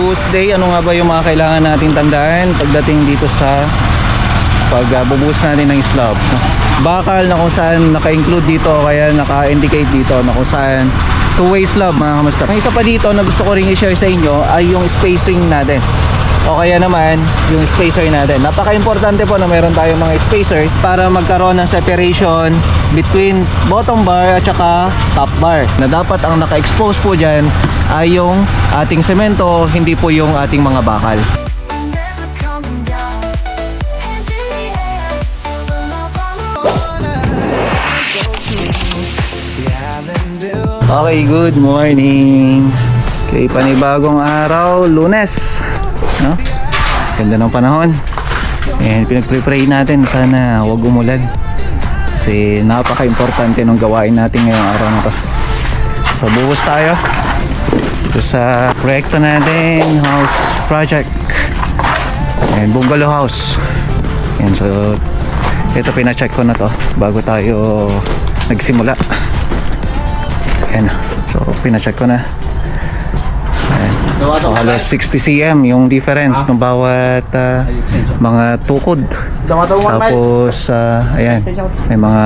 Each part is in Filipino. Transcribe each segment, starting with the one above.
buhos day, ano nga ba yung mga kailangan natin tandaan pagdating dito sa pagbubuhos natin ng slab? Bakal na kung saan naka-include dito o kaya naka-indicate dito na kung saan two-way slab mga kamusta. Ang isa pa dito na gusto ko rin i-share sa inyo ay yung spacing natin. O kaya naman yung spacer natin. Napaka-importante po na meron tayong mga spacer para magkaroon ng separation between bottom bar at saka top bar. Na dapat ang naka-expose po dyan ay yung ating semento, hindi po yung ating mga bakal. Okay, good morning. Okay, panibagong araw, lunes. Ganda ng panahon. And pinag-pray natin sana wag umulan. Kasi napaka-importante ng gawain natin ngayong araw na to. So, buhos tayo. Dito sa proyekto natin, house project. And bungalow house. And so, ito pina-check ko na to bago tayo nagsimula. Ayan. So, pina-check ko na. So, halos 60 cm yung difference ng bawat ah, mga tukod. Tapos, ah, ayan, may mga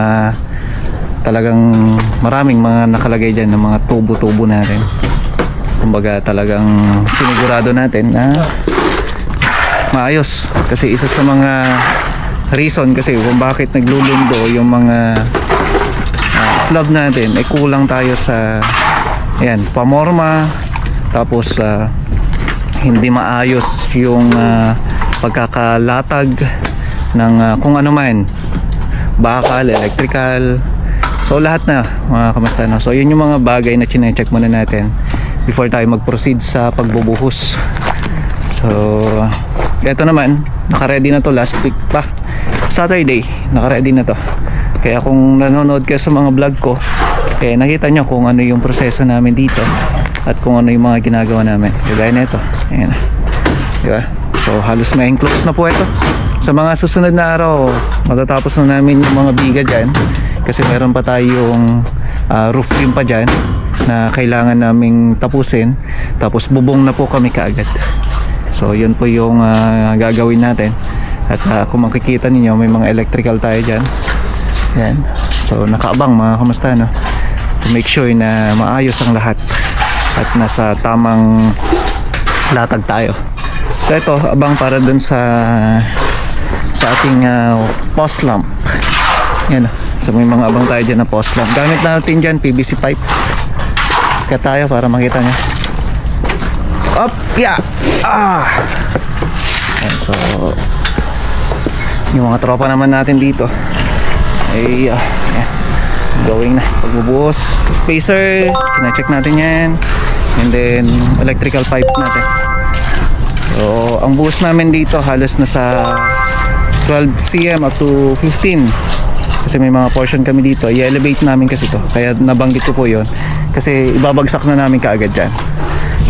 talagang maraming mga nakalagay dyan ng mga tubo-tubo natin. Kumbaga talagang sinigurado natin na maayos. Kasi isa sa mga reason kasi kung bakit naglulundo yung mga ah, slab natin ay kulang tayo sa ayan, pamorma tapos ah, hindi maayos yung ah, pagkakalatag ng ah, kung ano man. Bakal, electrical. So lahat na mga kamusta no? so yun yung mga bagay na chinecheck muna natin before tayo mag-proceed sa pagbubuhos. So eto naman naka-ready na to last week pa. Saturday naka-ready na to. Kaya kung nanonood ka sa mga vlog ko kaya nakita nyo kung ano yung proseso namin dito at kung ano yung mga ginagawa namin. Kagaya nito. Ayan. Diba so halos na enclose na po ito. Sa mga susunod na araw matatapos na namin yung mga biga dyan. Kasi meron pa tayong ah, roof trim pa dyan na kailangan naming tapusin. Tapos bubong na po kami kaagad. So yun po yung ah, gagawin natin. At ah, kung makikita ninyo may mga electrical tayo dyan. Yan so nakaabang mga kamusta no? To make sure na maayos ang lahat at nasa tamang latag tayo. So ito abang para dun sa sa ating ah, post lamp. Yan so may mga abang tayo dyan na post lamp. Gamit natin dyan PVC pipe. Kaya tayo para makita nyo up yeah. Ah. Yan, so yung mga tropa naman natin dito. Ay ah, yan. Going na. Pagbubuhos. Spacer. Kina-check natin yan. And then electrical pipe natin. So ang buhos namin dito halos na sa 12 cm up to 15 kasi may mga portion kami dito. I-elevate namin kasi to. Kaya nabanggit ko po yon kasi ibabagsak na namin kaagad dyan.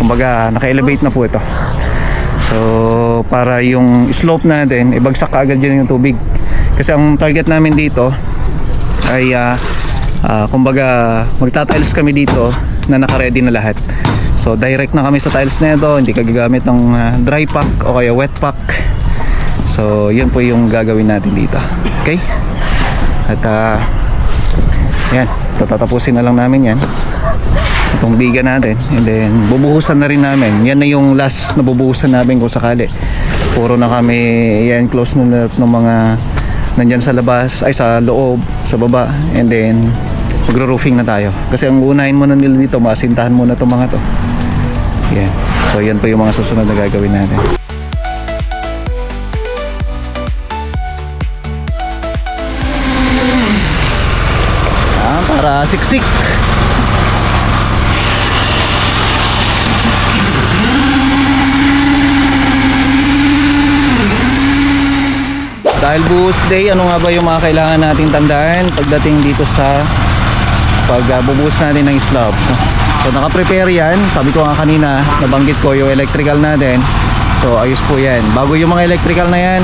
Kumbaga naka-elevate na po ito. So para yung slope natin ibagsak kaagad dyan yung tubig. Kasi ang target namin dito ay ah, ah, kumbaga magta-tiles kami dito na naka-ready na lahat. So direct na kami sa tiles na ito. Hindi ka gagamit ng ah, dry pack o kaya wet pack. So yun po yung gagawin natin dito. Okay? At ah, yan. Tatatapusin na lang namin yan. Itong biga natin. And then bubuhusan na rin namin. Yan na yung last na bubuhusan namin kung sakali. Puro na kami yan close na ng mga nandyan sa labas ay sa loob sa baba. And then magro-roofing na tayo. Kasi ang unahin muna nila dito masintahan muna itong mga to. Yan so yan po yung mga susunod na gagawin natin. Ah, para siksik. Dahil buhos day, ano nga ba yung mga kailangan nating tandaan pagdating dito sa pagbubuhos natin ng slab. So naka-prepare yan. Sabi ko nga kanina, nabanggit ko yung electrical natin. So ayos po yan. Bago yung mga electrical na yan,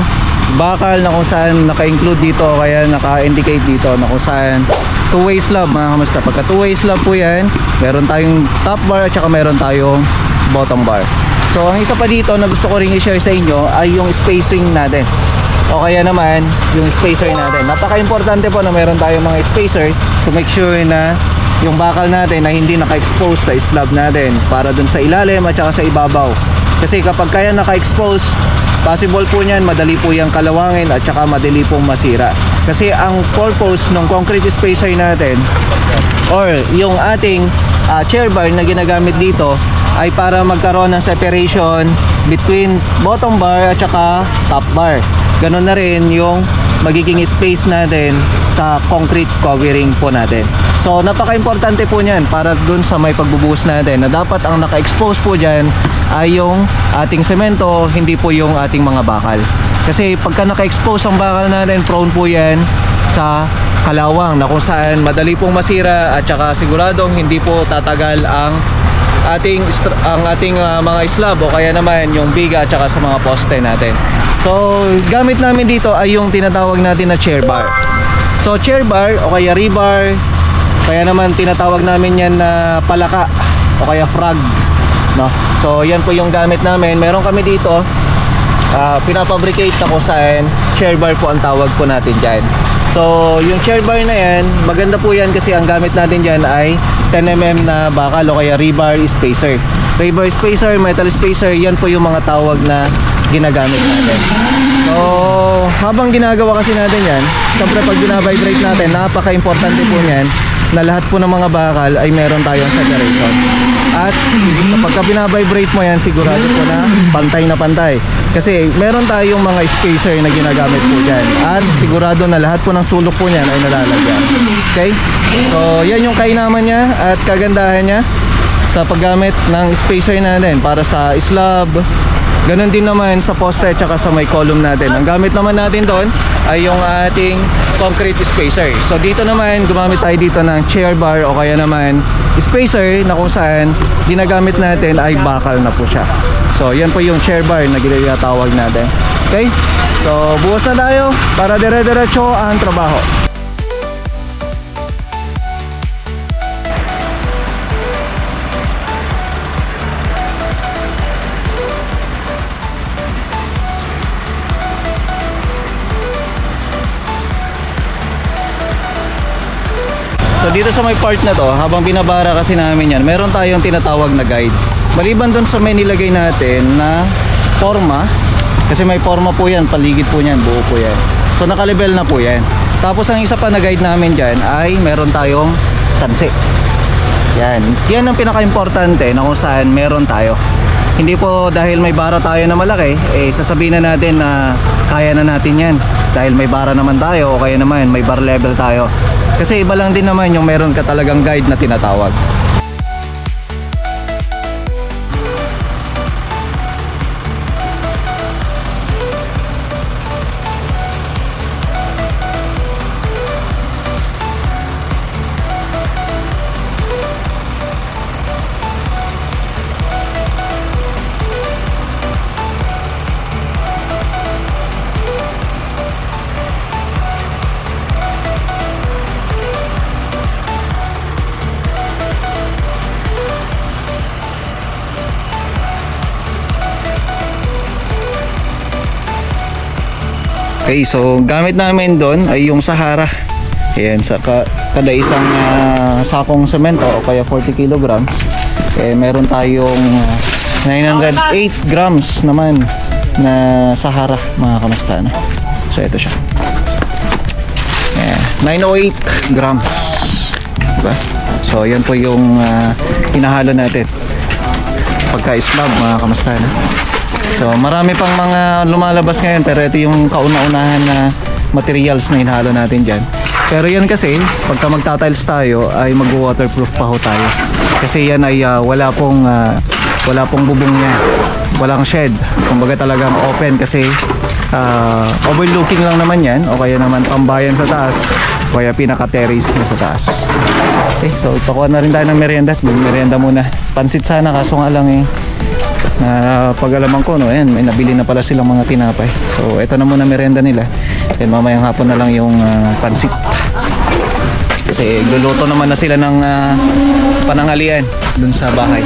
bakal na kung saan naka-include dito kaya naka-indicate dito na kung saan two-way slab mga kamusta. Pagka two-way slab po yan, meron tayong top bar at saka meron tayong bottom bar. So ang isa pa dito na gusto ko rin i-share sa inyo ay yung spacing natin. O kaya naman yung spacer natin. Napaka-importante po na meron tayong mga spacer to make sure na yung bakal natin na hindi naka-expose sa slab natin para dun sa ilalim at saka sa ibabaw. Kasi kapag kaya naka-expose, possible po niyan madali po yung kalawangin at saka madali pong masira. Kasi ang purpose ng concrete spacer natin or yung ating ah, chair bar na ginagamit dito ay para magkaroon ng separation between bottom bar at saka top bar. Ganon na rin yung magiging space natin sa concrete covering po natin. So napaka-importante po niyan para dun sa may pagbubuhos natin na dapat ang naka-expose po dyan ay yung ating semento, hindi po yung ating mga bakal. Kasi pagka naka-expose ang bakal natin, prone po yan sa kalawang na kung saan madali pong masira at saka siguradong hindi po tatagal ang ating ang ating ah, mga slab o kaya naman yung biga at sa mga poste natin. So, gamit namin dito ay yung tinatawag natin na chair bar. So, chair bar o kaya rebar, kaya naman tinatawag namin yan na palaka o kaya frog. No? So, yan po yung gamit namin. Meron kami dito uh, pinapabricate na kung saan chair bar po ang tawag po natin dyan. So, yung chair bar na yan, maganda po yan kasi ang gamit natin dyan ay 10mm na bakal o kaya rebar spacer. Rebar spacer, metal spacer, yan po yung mga tawag na ginagamit natin. So, habang ginagawa kasi natin yan, syempre pag binavibrate natin, napaka-importante po niyan na lahat po ng mga bakal ay meron tayong separation. At kapag ka binavibrate mo yan, sigurado po na pantay na pantay. Kasi meron tayong mga spacer na ginagamit po dyan. At sigurado na lahat po ng sulok po niyan ay nalalagyan. Okay? So, yan yung kainaman niya at kagandahan niya sa paggamit ng spacer natin para sa slab, Ganon din naman sa poste at saka sa may column natin. Ang gamit naman natin doon ay yung ating concrete spacer. So dito naman gumamit tayo dito ng chair bar o kaya naman spacer na kung saan ginagamit natin ay bakal na po siya. So yan po yung chair bar na ginatawag natin. Okay? So bukas na tayo para dire-diretso ang trabaho. So dito sa may part na to, habang binabara kasi namin yan, meron tayong tinatawag na guide. Maliban doon sa may nilagay natin na forma, kasi may forma po yan, paligid po yan, buo po yan. So nakalibel na po yan. Tapos ang isa pa na guide namin dyan ay meron tayong tansi. Yan. Yan ang pinaka-importante na kung saan meron tayo. Hindi po dahil may bara tayo na malaki, eh sasabihin na natin na kaya na natin yan. Dahil may bara naman tayo o kaya naman may bar level tayo. Kasi iba lang din naman yung meron ka talagang guide na tinatawag. Okay, so gamit namin doon ay yung Sahara. Ayan, sa ka, kada isang ah, sakong semento o kaya 40 kilograms, eh meron tayong ah, 908 grams naman na Sahara mga kamastana. So ito siya. Ayan, 908 grams. Diba? So yan po yung ah, hinahalo natin pagka-slab mga kamastana. So marami pang mga lumalabas ngayon pero ito yung kauna-unahan na materials na hinahalo natin dyan. Pero yan kasi pagka magta-tiles tayo ay mag-waterproof pa ho tayo. Kasi yan ay ah, wala pong ah, wala pong bubong niya. Walang shed. Kumbaga talagang open kasi ah, overlooking lang naman yan o kaya naman pambayan sa taas o kaya pinaka-terrace na sa taas. Okay, so pakuha na rin tayo ng merienda. Merienda muna. Pansit sana kaso nga lang eh na pag-alaman ko no? Ayan may nabili na pala silang mga tinapay. So ito na muna merenda nila. Then mamayang hapon na lang yung ah, pansit. Kasi luluto naman na sila ng ah, pananghalian dun sa bahay